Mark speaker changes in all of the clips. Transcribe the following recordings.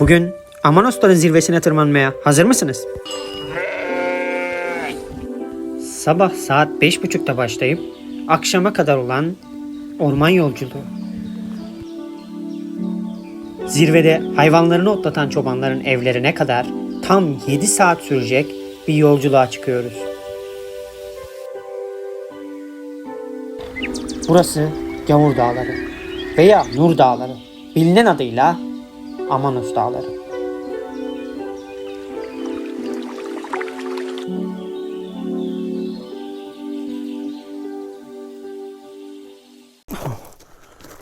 Speaker 1: Bugün Amanosların zirvesine tırmanmaya hazır mısınız? Sabah saat beş buçukta başlayıp akşama kadar olan orman yolculuğu. Zirvede hayvanlarını otlatan çobanların evlerine kadar tam 7 saat sürecek bir yolculuğa çıkıyoruz. Burası Gavur Dağları veya Nur Dağları. Bilinen adıyla Amanos Dağları.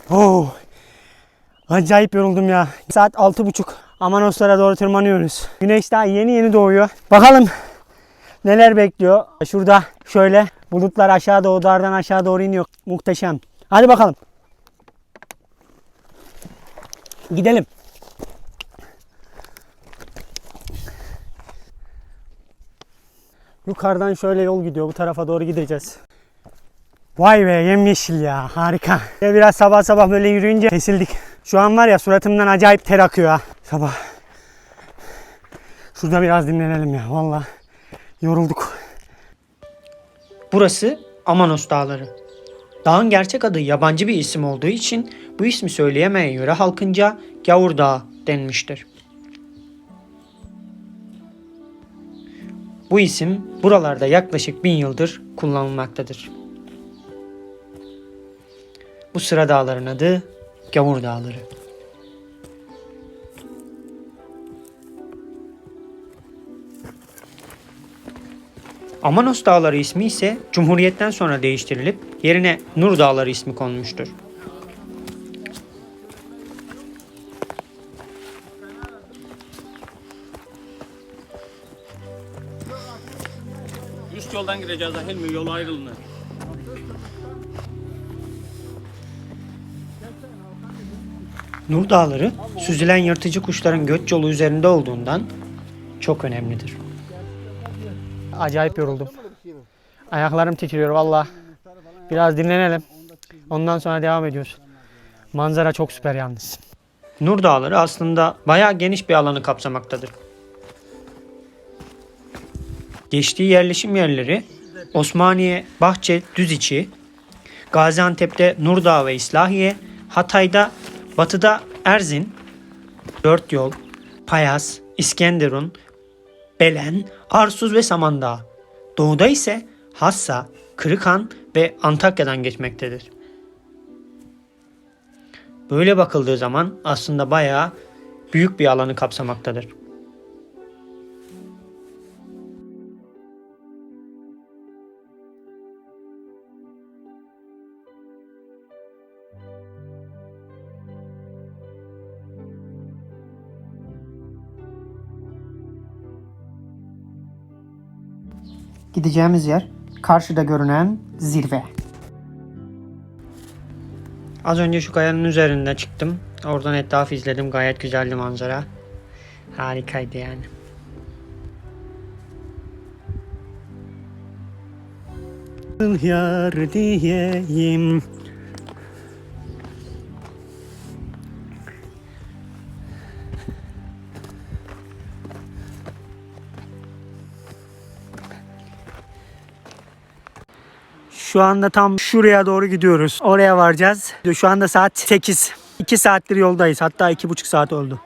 Speaker 2: Oh. Acayip yoruldum ya. Saat altı buçuk. Amanoslara doğru tırmanıyoruz. Güneş daha yeni yeni doğuyor. Bakalım neler bekliyor. Şurada şöyle bulutlar aşağı doğru dardan aşağı doğru iniyor. Muhteşem. Hadi bakalım. Gidelim. Yukarıdan şöyle yol gidiyor. Bu tarafa doğru gideceğiz. Vay be yemyeşil ya harika. Ya biraz sabah sabah böyle yürüyünce kesildik. Şu an var ya suratımdan acayip ter akıyor ha. Sabah. Şurada biraz dinlenelim ya valla. Yorulduk.
Speaker 1: Burası Amanos Dağları. Dağın gerçek adı yabancı bir isim olduğu için bu ismi söyleyemeyen yöre halkınca Gavur Dağı denmiştir. Bu isim buralarda yaklaşık bin yıldır kullanılmaktadır. Bu sıra dağların adı Gavur Dağları. Amanos Dağları ismi ise Cumhuriyet'ten sonra değiştirilip yerine Nur Dağları ismi konmuştur.
Speaker 3: Yoldan gireceğiz Hilmi yol ayrılığına.
Speaker 1: Nur Dağları süzülen yırtıcı kuşların göç yolu üzerinde olduğundan çok önemlidir.
Speaker 2: Acayip yoruldum. Ayaklarım titriyor valla. Biraz dinlenelim. Ondan sonra devam ediyoruz. Manzara çok süper yalnız.
Speaker 1: Nur Dağları aslında bayağı geniş bir alanı kapsamaktadır. Geçtiği yerleşim yerleri Osmaniye, Bahçe, Düziçi, Gaziantep'te Nurdağ ve İslahiye, Hatay'da, Batı'da Erzin, Dört Yol, Payas, İskenderun, Belen, Arsuz ve Samandağ. Doğuda ise Hassa, Kırıkhan ve Antakya'dan geçmektedir. Böyle bakıldığı zaman aslında bayağı büyük bir alanı kapsamaktadır. Gideceğimiz yer karşıda görünen zirve. Az önce şu kayanın üzerinde çıktım. Oradan etrafı izledim. Gayet güzeldi manzara. Harikaydı yani.
Speaker 2: Yar diyeyim. Şu anda tam şuraya doğru gidiyoruz. Oraya varacağız. Şu anda saat 8. 2 saattir yoldayız. Hatta 2,5 saat oldu.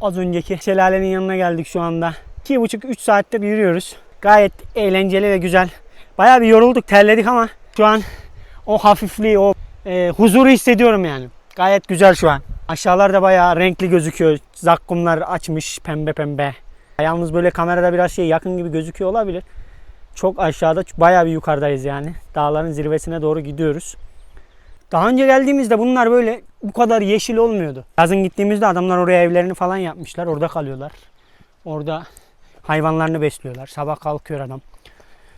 Speaker 2: Az önceki şelalenin yanına geldik şu anda. 2,5-3 saattir yürüyoruz. Gayet eğlenceli ve güzel. Bayağı bir yorulduk, terledik ama şu an o hafifliği, o e, huzuru hissediyorum yani. Gayet güzel şu an. Aşağılarda bayağı renkli gözüküyor. Zakkumlar açmış pembe pembe. Yalnız böyle kamerada biraz şey yakın gibi gözüküyor olabilir. Çok aşağıda bayağı bir yukarıdayız yani. Dağların zirvesine doğru gidiyoruz. Daha önce geldiğimizde bunlar böyle bu kadar yeşil olmuyordu. Yazın gittiğimizde adamlar oraya evlerini falan yapmışlar. Orada kalıyorlar. Orada hayvanlarını besliyorlar. Sabah kalkıyor adam.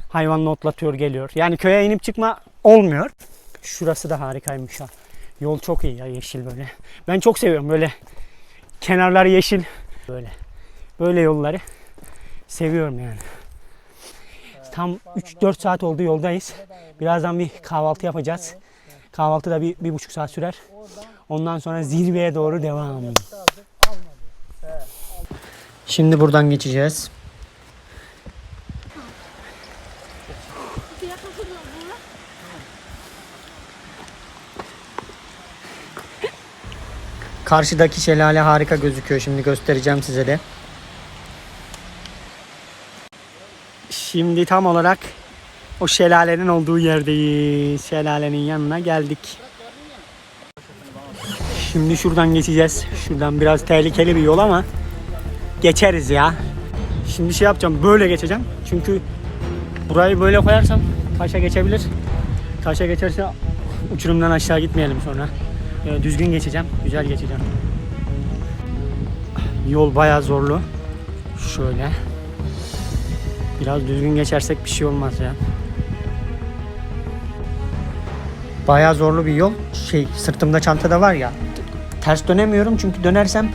Speaker 2: Hayvanını otlatıyor geliyor. Yani köye inip çıkma olmuyor. Şurası da harikaymış ha. Yol çok iyi ya yeşil böyle. Ben çok seviyorum böyle kenarları yeşil böyle. Böyle yolları seviyorum yani. Tam 3-4 saat oldu yoldayız. Birazdan bir kahvaltı yapacağız. Kahvaltı da bir, bir buçuk saat sürer. Ondan sonra zirveye doğru devam.
Speaker 1: Şimdi buradan geçeceğiz. Karşıdaki şelale harika gözüküyor. Şimdi göstereceğim size de.
Speaker 2: Şimdi tam olarak o şelalenin olduğu yerdeyiz. Şelalenin yanına geldik. Şimdi şuradan geçeceğiz. Şuradan biraz tehlikeli bir yol ama geçeriz ya. Şimdi şey yapacağım. Böyle geçeceğim. Çünkü burayı böyle koyarsam taşa geçebilir. Taşa geçerse uçurumdan aşağı gitmeyelim sonra. Ee, düzgün geçeceğim. Güzel geçeceğim. Yol bayağı zorlu. Şöyle. Biraz düzgün geçersek bir şey olmaz ya.
Speaker 1: Bayağı zorlu bir yol. Şey sırtımda çanta da var ya. Ters dönemiyorum çünkü dönersem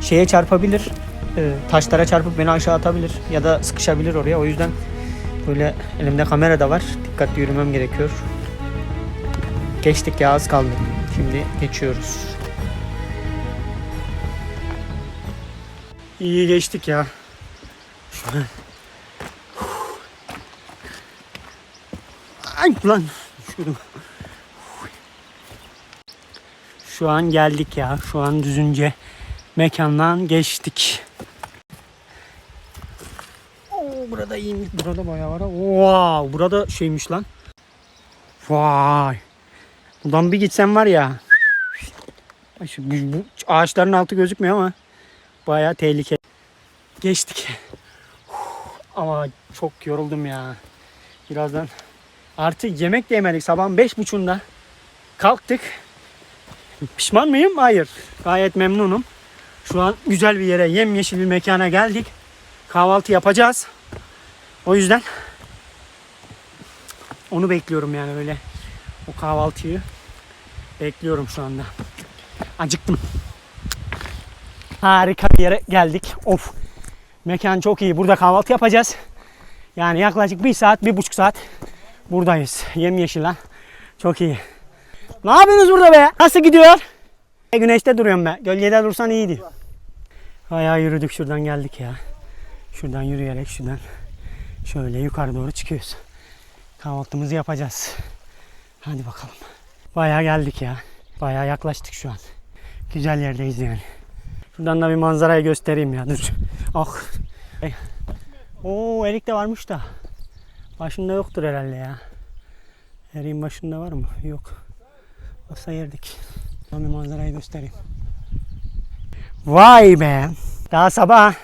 Speaker 1: şeye çarpabilir. e, taşlara çarpıp beni aşağı atabilir ya da sıkışabilir oraya. O yüzden böyle elimde kamera da var. Dikkatli yürümem gerekiyor. Geçtik ya az kaldı. Şimdi geçiyoruz.
Speaker 2: İyi geçtik ya. Ay lan. Şu an geldik ya. Şu an düzünce mekandan geçtik. Oo, burada iyiymiş. Burada bayağı var. Wow, burada şeymiş lan. Vay. Buradan bir gitsem var ya. Şu, bu ağaçların altı gözükmüyor ama bayağı tehlikeli. Geçtik. Ama çok yoruldum ya. Birazdan artık yemek de yemedik. Sabahın beş buçuğunda kalktık. Pişman mıyım? Hayır. Gayet memnunum. Şu an güzel bir yere, yemyeşil bir mekana geldik. Kahvaltı yapacağız. O yüzden onu bekliyorum yani böyle. O kahvaltıyı bekliyorum şu anda. Acıktım. Harika bir yere geldik. Of. Mekan çok iyi. Burada kahvaltı yapacağız. Yani yaklaşık bir saat, bir buçuk saat buradayız. Yemyeşil lan. Çok iyi. Ne yapıyorsunuz burada be? Nasıl gidiyor? E, Güneşte duruyorum ben. Gölgede dursan iyiydi. Bayağı yürüdük şuradan geldik ya. Şuradan yürüyerek şuradan şöyle yukarı doğru çıkıyoruz. Kahvaltımızı yapacağız. Hadi bakalım. Bayağı geldik ya. Bayağı yaklaştık şu an. Güzel yerdeyiz yani. Şuradan da bir manzarayı göstereyim ya dur. Ah. Oo erik de varmış da. Başında yoktur herhalde ya. Eriğin başında var mı? Yok. Olsa yerdik. Ben bir manzarayı göstereyim. Vay be. Daha sabah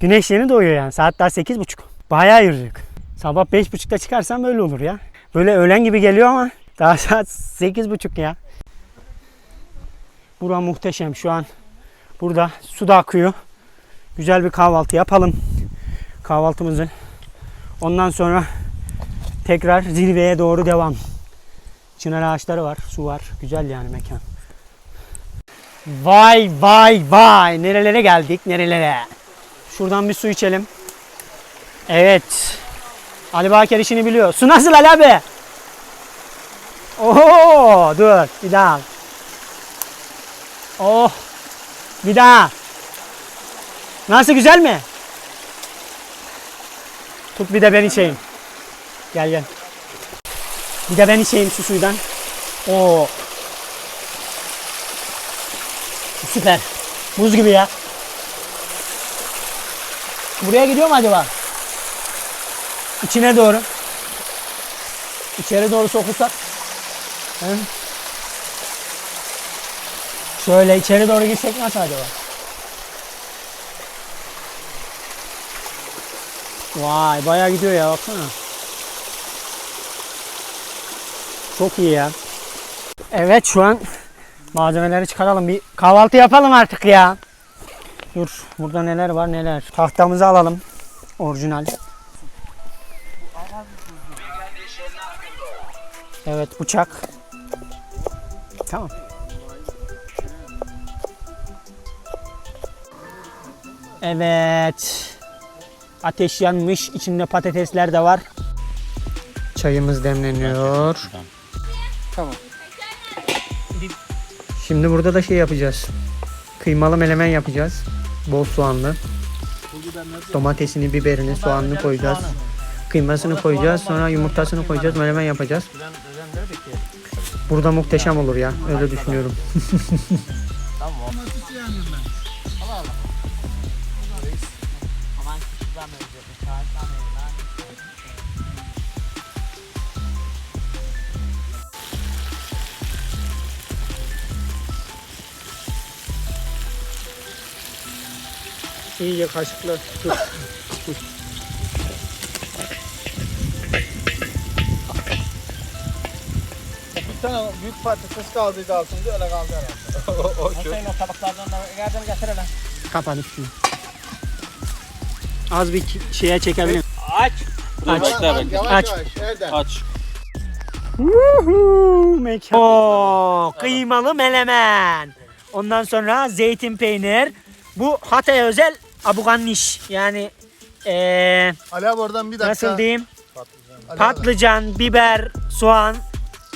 Speaker 2: güneş yeni doğuyor yani. Saat daha sekiz buçuk. Bayağı yürüdük. Sabah beş buçukta çıkarsam böyle olur ya. Böyle öğlen gibi geliyor ama daha saat sekiz buçuk ya. Bura muhteşem şu an. Burada su da akıyor. Güzel bir kahvaltı yapalım. Kahvaltımızı. Ondan sonra tekrar zirveye doğru devam. Çınar ağaçları var, su var. Güzel yani mekan. Vay vay vay. Nerelere geldik, nerelere. Şuradan bir su içelim. Evet. Ali Baker işini biliyor. Su nasıl Ali abi? Oo, dur bir daha. Oh. Bir daha. Nasıl güzel mi? Tut bir de ben içeyim. Gel gel. Bir de ben içeyim şu suydan. Oo. Süper. Buz gibi ya. Buraya gidiyor mu acaba? İçine doğru. İçeri doğru sokulsak. Şöyle içeri doğru gitsek nasıl acaba? Vay bayağı gidiyor ya baksana. Çok iyi ya. Evet şu an malzemeleri çıkaralım. Bir kahvaltı yapalım artık ya. Dur burada neler var neler. Tahtamızı alalım. Orijinal. Evet bıçak. Tamam. Evet. Ateş yanmış. İçinde patatesler de var.
Speaker 1: Çayımız demleniyor.
Speaker 2: Tamam.
Speaker 1: Şimdi burada da şey yapacağız. Kıymalı melemen yapacağız. Bol soğanlı. Domatesini, biberini, soğanını koyacağız. Kıymasını koyacağız. Sonra yumurtasını koyacağız. Melemen yapacağız. Burada muhteşem olur ya. Öyle düşünüyorum. İyice kaşıkla tut.
Speaker 4: Tane büyük patates kaldıydı altında öyle kaldı herhalde. o, o şu.
Speaker 2: tabaklardan da yardım getir hele. Kapat üstünü. Az bir şeye çekebilirim.
Speaker 3: Aç. Dur
Speaker 2: Aç.
Speaker 3: bekle bekle.
Speaker 4: Yavaş
Speaker 2: Aç.
Speaker 4: yavaş Erdem.
Speaker 3: Aç.
Speaker 2: Woohoo, mekan. Oo, kıymalı melemen. Ondan sonra zeytin peynir. Bu Hatay'a özel abuganniş. Yani eee
Speaker 4: Ali abi oradan bir dakika.
Speaker 2: nasıl diyeyim?
Speaker 4: Ali abi.
Speaker 2: Patlıcan, biber, soğan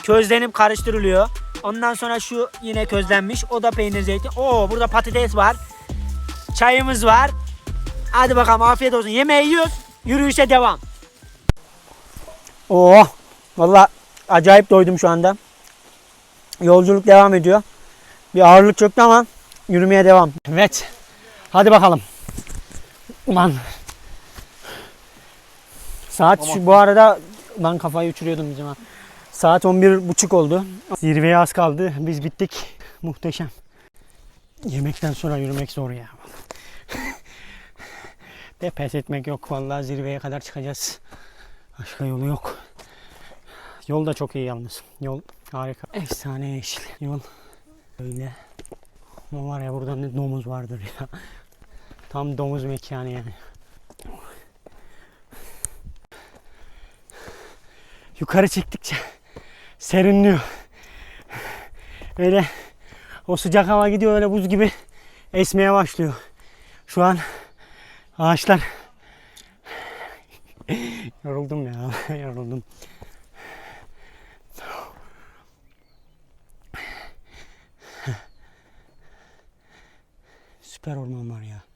Speaker 2: közlenip karıştırılıyor. Ondan sonra şu yine közlenmiş. O da peynir zeytin. Oo burada patates var. Çayımız var. Hadi bakalım afiyet olsun. Yemeği yiyoruz. Yürüyüşe devam. Oo valla acayip doydum şu anda. Yolculuk devam ediyor. Bir ağırlık çöktü ama yürümeye devam. Evet. Hadi bakalım. Ulan. Saat şu bu arada ben kafayı uçuruyordum bizim ha. Saat 11.30 oldu. Zirveye az kaldı. Biz bittik. Muhteşem. Yemekten sonra yürümek zor ya. De pes etmek yok. Vallahi zirveye kadar çıkacağız. Başka yolu yok. Yol da çok iyi yalnız. Yol harika. Efsane yeşil. Yol böyle. Ama var ya burada ne domuz vardır ya. Tam domuz mekanı yani. Yukarı çektikçe serinliyor. Öyle o sıcak hava gidiyor öyle buz gibi esmeye başlıyor. Şu an ağaçlar yoruldum ya yoruldum. Süper orman var ya.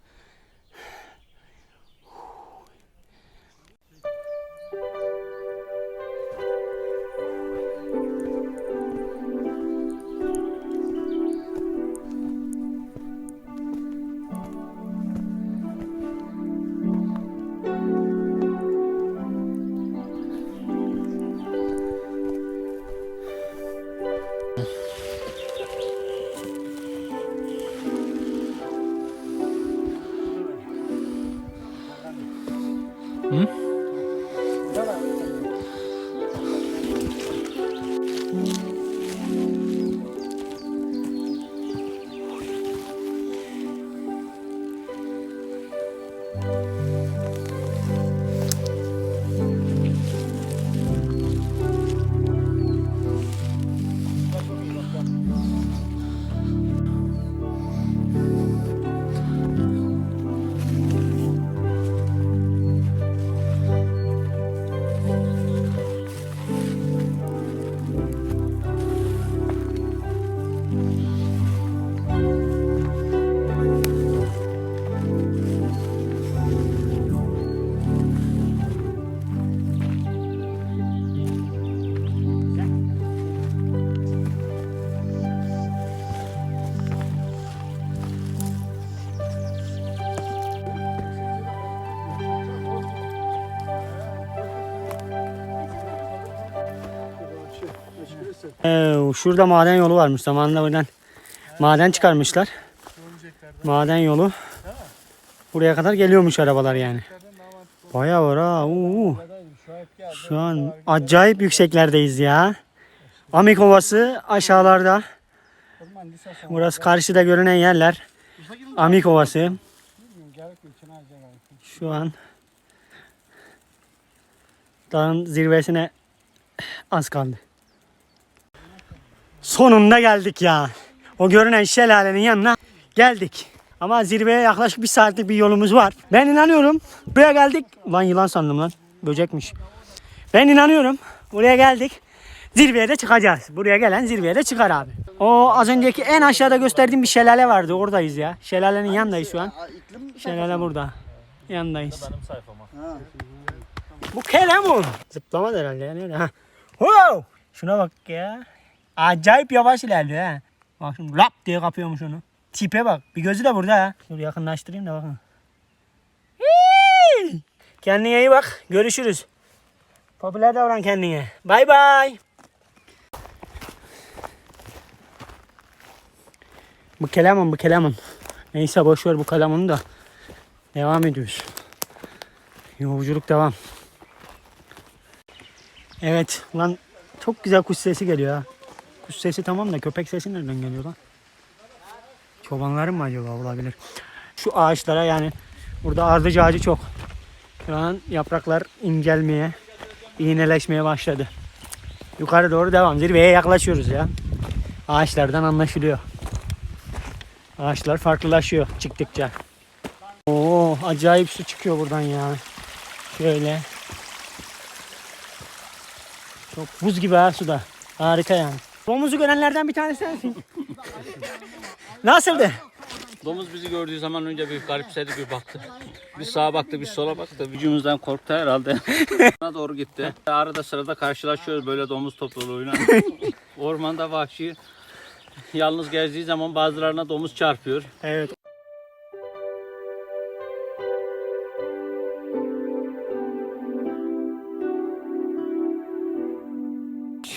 Speaker 2: Ee, şurada maden yolu varmış. Zamanında buradan maden çıkarmışlar. Maden yolu. Buraya kadar geliyormuş arabalar yani. Bayağı var ha. uu. Şu an acayip yükseklerdeyiz ya. Amik Ovası aşağılarda. Burası karşıda görünen yerler. Amik Ovası. Şu an dağın zirvesine az kaldı. Sonunda geldik ya. O görünen şelalenin yanına geldik. Ama zirveye yaklaşık bir saatlik bir yolumuz var. Ben inanıyorum. Buraya geldik. Lan yılan sandım lan. Böcekmiş. Ben inanıyorum. Buraya geldik. Zirveye de çıkacağız. Buraya gelen zirveye de çıkar abi. O az önceki en aşağıda gösterdiğim bir şelale vardı. Oradayız ya. Şelalenin yanındayız şu an. Şelale burada. Yanındayız. Bu kelemun. Zıplamadı herhalde yani öyle. Ha. Wow! Şuna bak ya. Acayip yavaş ilerliyor ha. Bak şimdi lap diye kapıyormuş onu. Tipe bak. Bir gözü de burada ha. Dur yakınlaştırayım da bakın. Hii! Kendine iyi bak. Görüşürüz. Popüler davran kendine. Bay bay. Bu kelemun bu kelemun. Neyse boş ver bu kelamunu da. Devam ediyoruz. Yolculuk devam. Evet lan çok güzel kuş sesi geliyor ha. Kuş sesi tamam da köpek sesi nereden geliyor lan? Çobanların mı acaba olabilir? Şu ağaçlara yani burada ardıç ağacı çok. Şu an yapraklar incelmeye, iğneleşmeye başladı. Yukarı doğru devam. Zirveye yaklaşıyoruz ya. Ağaçlardan anlaşılıyor. Ağaçlar farklılaşıyor çıktıkça. Oo acayip su çıkıyor buradan ya. Şöyle. Çok buz gibi ha suda. Harika yani. Domuzu görenlerden bir tanesi sensin. Nasıldı?
Speaker 3: Domuz bizi gördüğü zaman önce bir garipsedi bir baktı. Bir sağa baktı bir sola baktı. Vücudumuzdan korktu herhalde. Ona doğru gitti. Arada sırada karşılaşıyoruz böyle domuz topluluğuyla. Ormanda vahşi yalnız gezdiği zaman bazılarına domuz çarpıyor.
Speaker 2: Evet.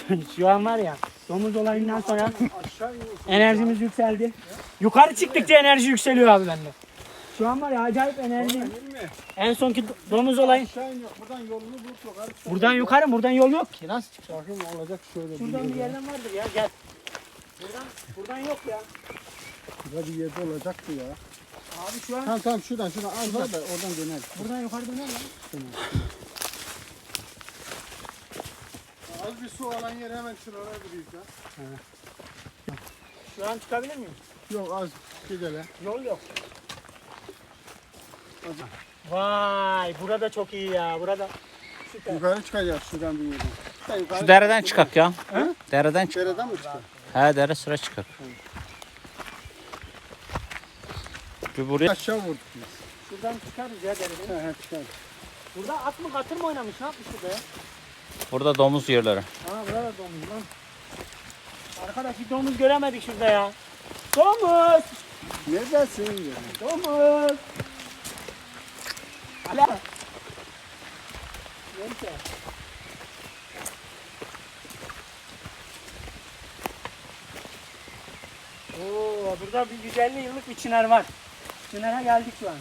Speaker 2: Şu- an var ya domuz olayından sonra enerjimiz yükseldi. Yukarı çıktıkça enerji yükseliyor abi bende. Şu an var ya acayip enerji. En sonki do- domuz olayı.
Speaker 4: Buradan yolunu bul yukarı.
Speaker 2: Buradan yukarı buradan yol yok ki. Nasıl çıkacağız?
Speaker 4: Bakayım olacak şöyle.
Speaker 2: Şuradan bir yerden vardır ya gel. Buradan, buradan yok ya.
Speaker 4: Burada bir yerde olacaktı ya.
Speaker 2: Abi şu an
Speaker 4: Tamam tamam şuradan şuradan var da oradan döner.
Speaker 2: buradan yukarı döner lan.
Speaker 4: Su alan yer hemen şuraya duruyoruz ya.
Speaker 2: Şu an çıkabilir miyim?
Speaker 4: Yok az gidelim.
Speaker 2: Yol yok. Vay burada çok iyi ya. Burada süper.
Speaker 4: Yukarı çıkacağız şuradan bir yerden. Yukarı
Speaker 3: Şu dereden çıkak ya. Dereden çık.
Speaker 4: Dereden mi çıkar?
Speaker 3: He dere sıra çıkak. Bir buraya
Speaker 4: Aşağı vurduk biz.
Speaker 2: Şuradan çıkarız ya dereden.
Speaker 4: He he çıkar.
Speaker 2: Burada at mı katır mı oynamış? Ne yapmış burada ya?
Speaker 3: Burada domuz yerleri.
Speaker 2: Ha burada domuz lan. Arkadaş bir domuz göremedik şurada ya. Domuz!
Speaker 4: Neredesin ya?
Speaker 2: Domuz! Ala! Neyse. Oo, burada bir 150 yıllık bir çınar var. Çınar'a geldik şu an.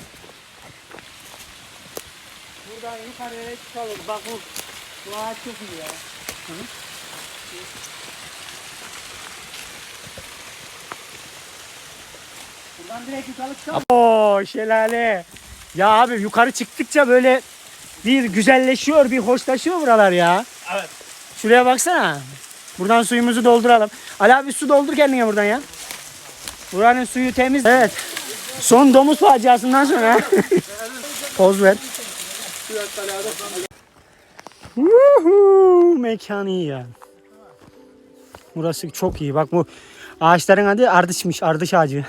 Speaker 2: Buradan yukarıya çıkalım. Bak bu, bu ağaç çok iyi ya. Buradan direkt yukarı çıkalım. Oo şelale. Ya abi yukarı çıktıkça böyle bir güzelleşiyor, bir hoşlaşıyor buralar ya.
Speaker 3: Evet.
Speaker 2: Şuraya baksana. Buradan suyumuzu dolduralım. Ali abi su doldur kendine buradan ya. Buranın suyu temiz. Evet. Son domuz faciasından sonra. Poz ver. Yuhu, mekan iyi ya. Burası çok iyi. Bak bu ağaçların adı ardışmış. Ardış ağacı.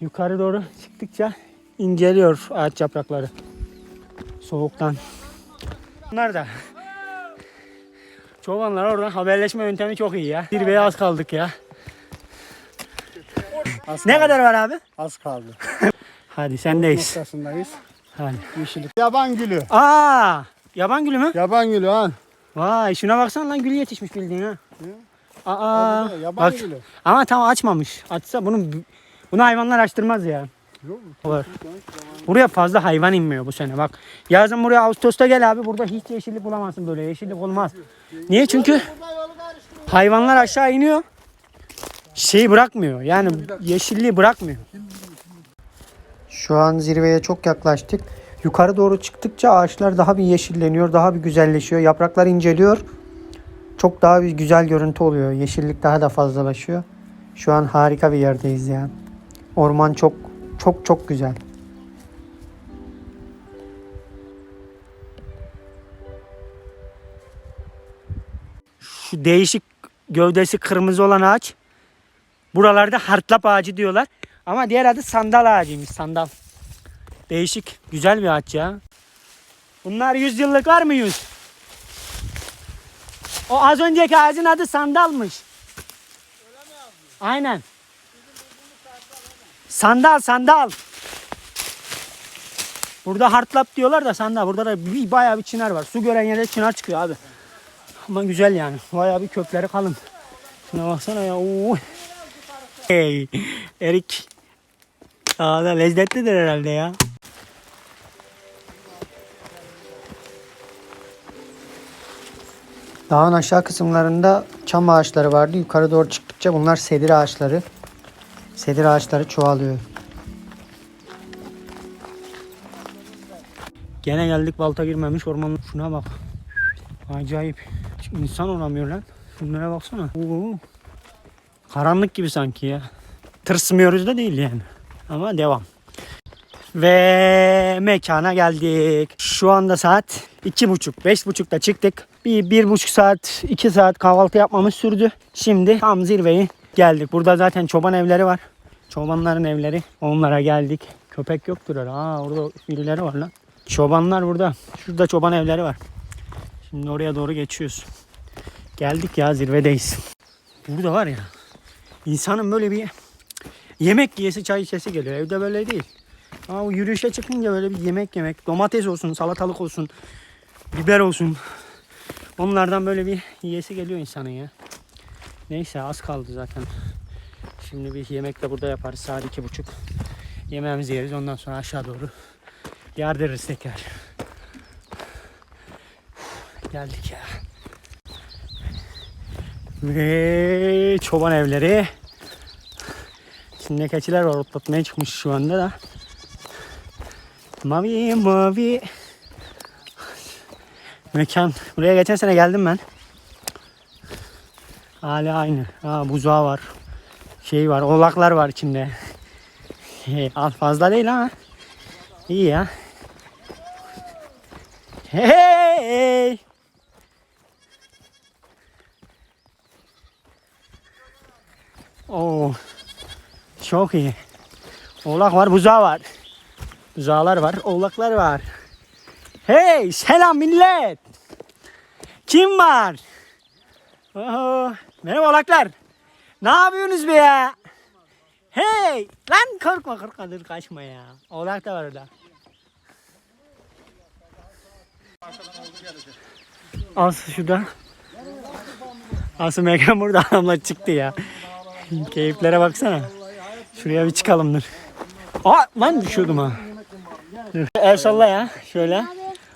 Speaker 2: Yukarı doğru çıktıkça inceliyor ağaç yaprakları. Soğuktan. Bunlar da. Çobanlar oradan haberleşme yöntemi çok iyi ya. Zirveye az kaldık ya.
Speaker 4: Az
Speaker 2: Ne
Speaker 4: kaldı.
Speaker 2: kadar var abi?
Speaker 4: Az kaldı.
Speaker 2: Hadi sendeyiz.
Speaker 4: Noktasındayız.
Speaker 2: Hadi.
Speaker 4: Yeşillik. Yaban gülü.
Speaker 2: Aa, yaban gülü mü?
Speaker 4: Yaban gülü ha.
Speaker 2: Vay şuna baksana lan gül yetişmiş bildiğin ha. Aa,
Speaker 4: Yaban
Speaker 2: bak.
Speaker 4: gülü.
Speaker 2: Ama tam açmamış. Açsa bunu bunu hayvanlar açtırmaz ya.
Speaker 4: Yok mu?
Speaker 2: Olur. Buraya fazla hayvan inmiyor bu sene bak. Yazın buraya Ağustos'ta gel abi burada hiç yeşillik bulamazsın böyle yeşillik olmaz. Niye? Çünkü hayvanlar aşağı iniyor. Şeyi bırakmıyor yani yeşilliği bırakmıyor.
Speaker 1: Şu an zirveye çok yaklaştık. Yukarı doğru çıktıkça ağaçlar daha bir yeşilleniyor, daha bir güzelleşiyor. Yapraklar inceliyor. Çok daha bir güzel görüntü oluyor. Yeşillik daha da fazlalaşıyor. Şu an harika bir yerdeyiz ya. Orman çok çok çok güzel.
Speaker 2: Şu değişik gövdesi kırmızı olan ağaç. Buralarda hartlap ağacı diyorlar. Ama diğer adı sandal ağacıymış sandal. Değişik. Güzel bir ağaç ya. Bunlar 100 yıllık var mı 100? O az önceki ağacın adı sandalmış. Aynen. Sandal sandal. Burada hartlap diyorlar da sandal. Burada da bir, bayağı bir çınar var. Su gören yerde çınar çıkıyor abi. Ama güzel yani. Bayağı bir kökleri kalın. Şuna baksana ya. Oo. Hey. Erik. Aa da lezzetlidir herhalde ya.
Speaker 1: Dağın aşağı kısımlarında çam ağaçları vardı. Yukarı doğru çıktıkça bunlar sedir ağaçları. Sedir ağaçları çoğalıyor.
Speaker 2: Gene geldik balta girmemiş orman. Şuna bak. Acayip. Hiç İnsan olamıyor lan. Şunlara baksana. Oo. Karanlık gibi sanki ya. Tırsmıyoruz da değil yani. Ama devam. Ve mekana geldik. Şu anda saat iki buçuk, beş buçukta çıktık. Bir, bir buçuk saat, iki saat kahvaltı yapmamız sürdü. Şimdi tam zirveyi geldik. Burada zaten çoban evleri var. Çobanların evleri. Onlara geldik. Köpek yoktur öyle. Aa orada birileri var lan. Çobanlar burada. Şurada çoban evleri var. Şimdi oraya doğru geçiyoruz. Geldik ya zirvedeyiz. Burada var ya insanın böyle bir yemek yiyesi çay içesi geliyor. Evde böyle değil. Ama yürüyüşe çıkınca böyle bir yemek yemek. Domates olsun, salatalık olsun, biber olsun. Onlardan böyle bir yiyesi geliyor insanın ya. Neyse az kaldı zaten. Şimdi bir yemek de burada yaparız saat iki buçuk. Yemeğimizi yeriz ondan sonra aşağı doğru yardırırız tekrar. Geldik ya. Ve çoban evleri. Şimdi keçiler var otlatmaya çıkmış şu anda da. Mavi mavi. Mekan. Buraya geçen sene geldim ben. Hala aynı. Ha, buzağı var. Şey var. Oğlaklar var içinde. Az fazla değil ama. İyi ya. Hey! Oo. Çok iyi. Oğlak var, buzağı var. Buzağlar var, oğlaklar var. Hey, selam millet. Kim var? Oho. Merhaba oğlaklar. Ne yapıyorsunuz be ya? Hey, lan korkma korkma dur kaçma ya. Oğlak da var orada. Aslı şurada. Aslı Megan burada adamlar çıktı ya. Keyiflere baksana. Şuraya bir çıkalım dur. Aa lan düşüyordum ha. Dur. El salla ya şöyle.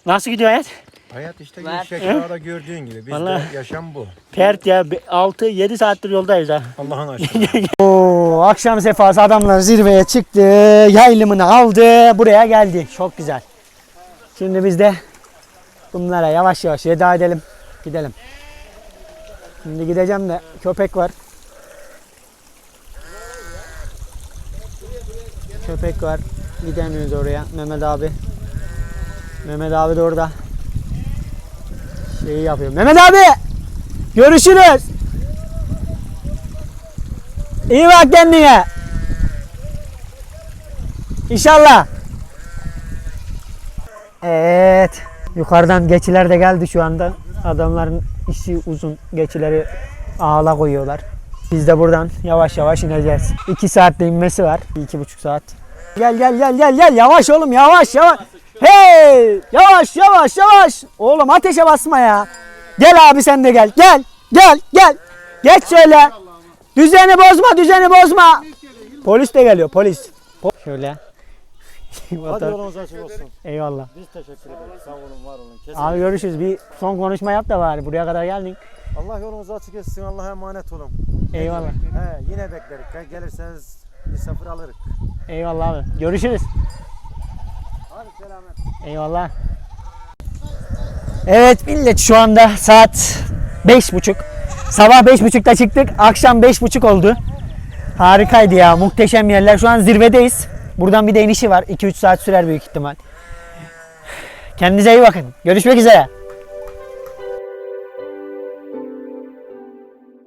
Speaker 2: Nasıl gidiyor hayat?
Speaker 5: Hayat işte Gülşekdağ'da gördüğün gibi. Bizde
Speaker 2: Vallahi.
Speaker 5: yaşam bu.
Speaker 2: Pert ya 6-7 saattir yoldayız ha.
Speaker 5: Allah'ın aşkına.
Speaker 2: Oo, akşam sefası adamlar zirveye çıktı. Yaylımını aldı. Buraya geldi. Çok güzel. Şimdi biz de bunlara yavaş yavaş veda edelim. Gidelim. Şimdi gideceğim de köpek var. Köpek var. Gidemiyoruz oraya. Mehmet abi. Mehmet abi de orada. Şeyi yapıyor. Mehmet abi! Görüşürüz. İyi bak kendine. İnşallah. Evet. Yukarıdan geçiler de geldi şu anda. Adamların işi uzun. Geçileri ağla koyuyorlar. Biz de buradan yavaş yavaş ineceğiz. 2 saatte inmesi var. 2,5 saat. Gel gel gel gel gel. Yavaş oğlum yavaş yavaş. Hey! Yavaş yavaş yavaş. Oğlum ateşe basma ya. Gel abi sen de gel. Gel. Gel gel. Geç şöyle. Düzeni bozma, düzeni bozma. Polis de geliyor, polis. Po- Şöyle.
Speaker 5: Hadi yolunuz açık olsun.
Speaker 2: Eyvallah.
Speaker 5: Biz teşekkür ederiz. Sağ olun, var olun. Kesin.
Speaker 2: Abi görüşürüz. Bir son konuşma yap da bari. Buraya kadar geldin.
Speaker 5: Allah yolunuzu açık etsin. Allah'a emanet olun.
Speaker 2: Eyvallah.
Speaker 5: He, yine bekleriz. Gel- Gelirseniz misafir alırız.
Speaker 2: Eyvallah abi. Görüşürüz.
Speaker 5: Hadi selamet.
Speaker 2: Eyvallah. Evet millet şu anda saat beş buçuk. Sabah beş buçukta çıktık. Akşam beş buçuk oldu. Harikaydı ya. Muhteşem yerler. Şu an zirvedeyiz. Buradan bir de inişi var. 2-3 saat sürer büyük ihtimal. Kendinize iyi bakın. Görüşmek üzere.